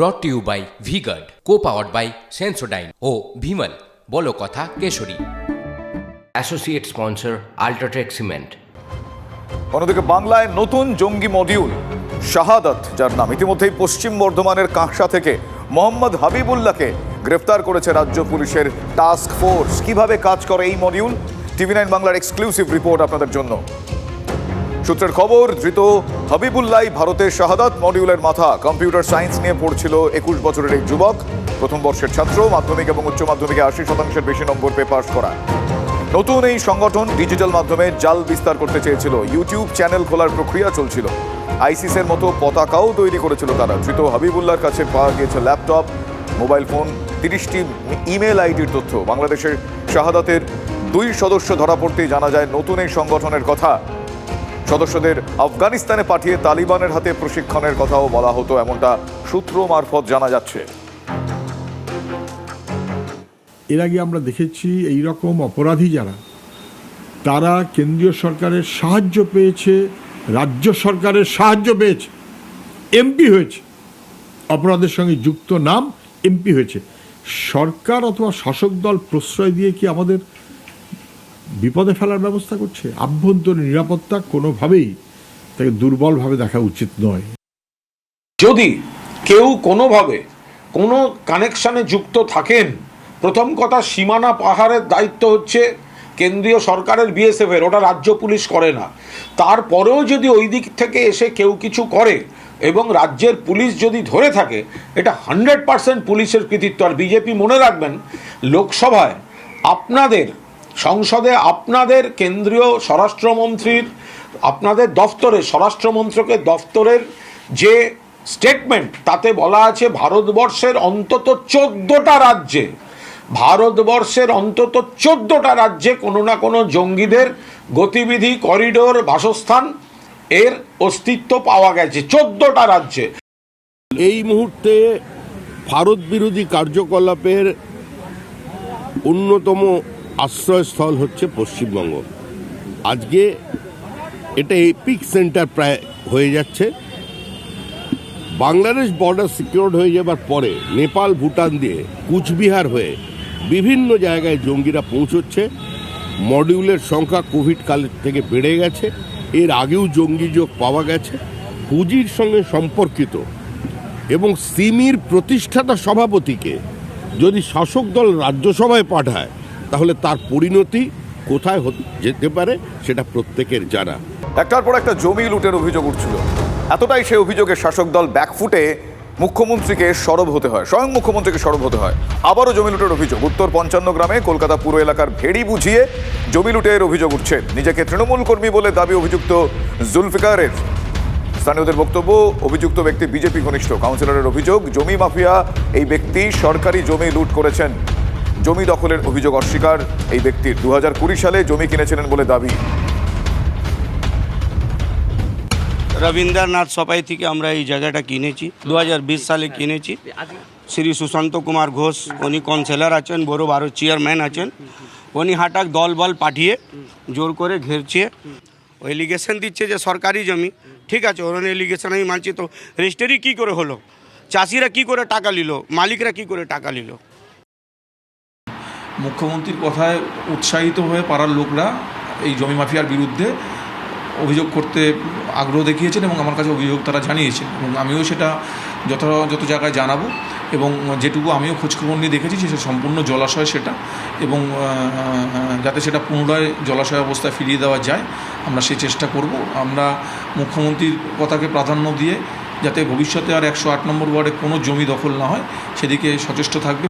Brought to you by V Guard co powered by Sensodyne ও ভিমল বলো কথা Keshari. Associate sponsor UltraTech cement অন্যদিকে বাংলায় নতুন জঙ্গি মডিউল শাহাদাত যার নাম ইতিমধ্যেই পশ্চিম বর্ধমানের কাঁকসা থেকে মোহাম্মদ হাবিবুল্লাহকে গ্রেফতার করেছে রাজ্য পুলিশের টাস্ক ফোর্স কীভাবে কাজ করে এই মডিউল? টিভি নাইন বাংলার এক্সক্লুসিভ রিপোর্ট আপনাদের জন্য। সূত্রের খবর, ধৃত হাবিবুল্লাহ ভারতের শাহাদাত মডিউলের মাথা কম্পিউটার সায়েন্স নিয়ে পড়ছিল একুশ বছরের এক যুবক। প্রথম বর্ষের ছাত্র, মাধ্যমিক এবং উচ্চ মাধ্যমিকে আশি শতাংশের বেশি নম্বর পেয়ে পাশ করা। নতুন এই সংগঠন ডিজিটাল মাধ্যমে জাল বিস্তার করতে চেয়েছিল। ইউটিউব চ্যানেল খোলার প্রক্রিয়া চলছিল। আইসিসের মতো পতাকাও তৈরি করেছিল তারা। ধৃত হাবিবুল্লাহর কাছে পাওয়া গিয়েছে ল্যাপটপ, মোবাইল ফোন, তিরিশটি ইমেল আইডির তথ্য। বাংলাদেশের শাহাদাতের দুই সদস্য ধরা পড়তেই জানা যায়, নতুন এই সংগঠনের কথা সদস্যদের আফগানিস্তানে পাঠিয়ে তালিবানের হাতে প্রশিক্ষণের কথাও বলা হতো, এমনটা সূত্র মারফত জানা যাচ্ছে। এর আগে আমরা দেখেছি এই রকম অপরাধী যারা, তারা কেন্দ্রীয় সরকারের সাহায্য পেয়েছে, রাজ্য সরকারের সাহায্য পেয়েছে, এমপি হয়েছে। অপরাধের সঙ্গে যুক্ত নাম এমপি হয়েছে। সরকার অথবা শাসক দল প্রশ্রয় দিয়ে কি আমাদের বিপদে ফেলার ব্যবস্থা করছে। আভ্যন্তরীণ নিরাপত্তা কোনোভাবেই তাকে দুর্বলভাবে দেখা উচিত নয়। যদি কেউ কোনোভাবে কোনো কানেকশানে যুক্ত থাকেন, প্রথম কথা সীমানা পাহাড়ের দায়িত্ব হচ্ছে কেন্দ্রীয় সরকারের বিএসএফের ওটা রাজ্য পুলিশ করে না। তারপরেও যদি ওই দিক থেকে এসে কেউ কিছু করে এবং রাজ্যের পুলিশ যদি ধরে থাকে, এটা হান্ড্রেড পার্সেন্ট পুলিশের কৃতিত্ব। আর বিজেপি মনে রাখবেন, লোকসভায় আপনাদের সংসদে আপনাদের কেন্দ্রীয় স্বরাষ্ট্রমন্ত্রীর, আপনাদের দফতরে স্বরাষ্ট্রমন্ত্রকের দফতরের যে স্টেটমেন্ট তাতে বলা আছে ভারতবর্ষের অন্তত চোদ্দোটা রাজ্যে, ভারতবর্ষের অন্তত চোদ্দোটা রাজ্যে কোনো না কোনো জঙ্গিদের গতিবিধি, করিডোর, বাসস্থান এর অস্তিত্ব পাওয়া গেছে, চোদ্দোটা রাজ্যে। এই মুহূর্তে ভারত বিরোধী কার্যকলাপের অন্যতম আশ্রয়স্থল হচ্ছে পশ্চিমবঙ্গ। আজকে এটা এপিক সেন্টার প্রায় হয়ে যাচ্ছে। বাংলাদেশ বর্ডার সিকিউরড হয়ে যাবার পরে নেপাল, ভুটান দিয়ে কুচবিহার হয়ে বিভিন্ন জায়গায় জঙ্গিরা পৌঁছচ্ছে। মডিউলের সংখ্যা কোভিড কালের থেকে বেড়ে গেছে। এর আগেও জঙ্গি যোগ পাওয়া গেছে। পুঁজির সঙ্গে সম্পর্কিত এবং সিমির প্রতিষ্ঠাতা সভাপতিকে যদি শাসক দল রাজ্যসভায় পাঠায় তাহলে তার পরিণতি কোথায় যেতে পারে সেটা প্রত্যেকের জানা। একটার পর একটা জমি লুটের অভিযোগ উঠছিল। এতটাই সেই অভিযোগে শাসক দল ব্যাকফুটে মুখ্যমন্ত্রীকে সরব হতে হয়, স্বয়ং মুখ্যমন্ত্রীকে সরব হতে হয়। আবারও জমি লুটের অভিযোগ। উত্তর পঞ্চান্ন গ্রামে কলকাতা পুরো এলাকার ভেড়ি বুঝিয়ে জমি লুটের অভিযোগ উঠছে। নিজেকে তৃণমূল কর্মী বলে দাবি অভিযুক্ত জুলফিকারের। স্থানীয়দের বক্তব্য, অভিযুক্ত ব্যক্তি বিজেপি ঘনিষ্ঠ। কাউন্সিলরের অভিযোগ, জমি মাফিয়া এই ব্যক্তি সরকারি জমি লুট করেছেন। জমি দখলের অভিযোগ অস্বীকার। এই ব্যক্তির দুহাজার কুড়ি সালে জমি কিনেছিলেন বলে দাবি। রবীন্দ্রনাথ সপাই থেকে আমরা এই জায়গাটা কিনেছি। দুহাজার বিশ সালে কিনেছি। শ্রী সুশান্ত কুমার ঘোষ, উনি কাউন্সিলর আছেন, বড় বারো চেয়ারম্যান আছেন। উনি হাটাক দল বল পাঠিয়ে জোর করে ঘেরছে। এলিগেশন দিচ্ছে যে সরকারি জমি। ঠিক আছে, ওর এলিগেশন আমি মানছি। তো রেজিস্ট্রি কী করে হলো? চাষিরা কি করে টাকা নিল? মালিকরা কি করে টাকা নিল? মুখ্যমন্ত্রীর কথায় উৎসাহিত হয়ে পাড়ার লোকরা এই জমি মাফিয়ার বিরুদ্ধে অভিযোগ করতে আগ্রহ দেখিয়েছেন এবং আমার কাছে অভিযোগ তারা জানিয়েছেন এবং আমিও সেটা যথাযথ জায়গায় জানাব এবং যেটুকু আমিও খোঁজখবর নিয়ে দেখেছি সেটা সম্পূর্ণ জলাশয় সেটা এবং যাতে সেটা পুনরায় জলাশয় অবস্থায় ফিরিয়ে দেওয়া যায়, আমরা সেই চেষ্টা করব। আমরা মুখ্যমন্ত্রীর কথাকে প্রাধান্য দিয়ে যাতে ভবিষ্যতে আর একশো আট নম্বর ওয়ার্ডে কোনো জমি দখল না হয়, সেদিকে সচেষ্ট থাকবে।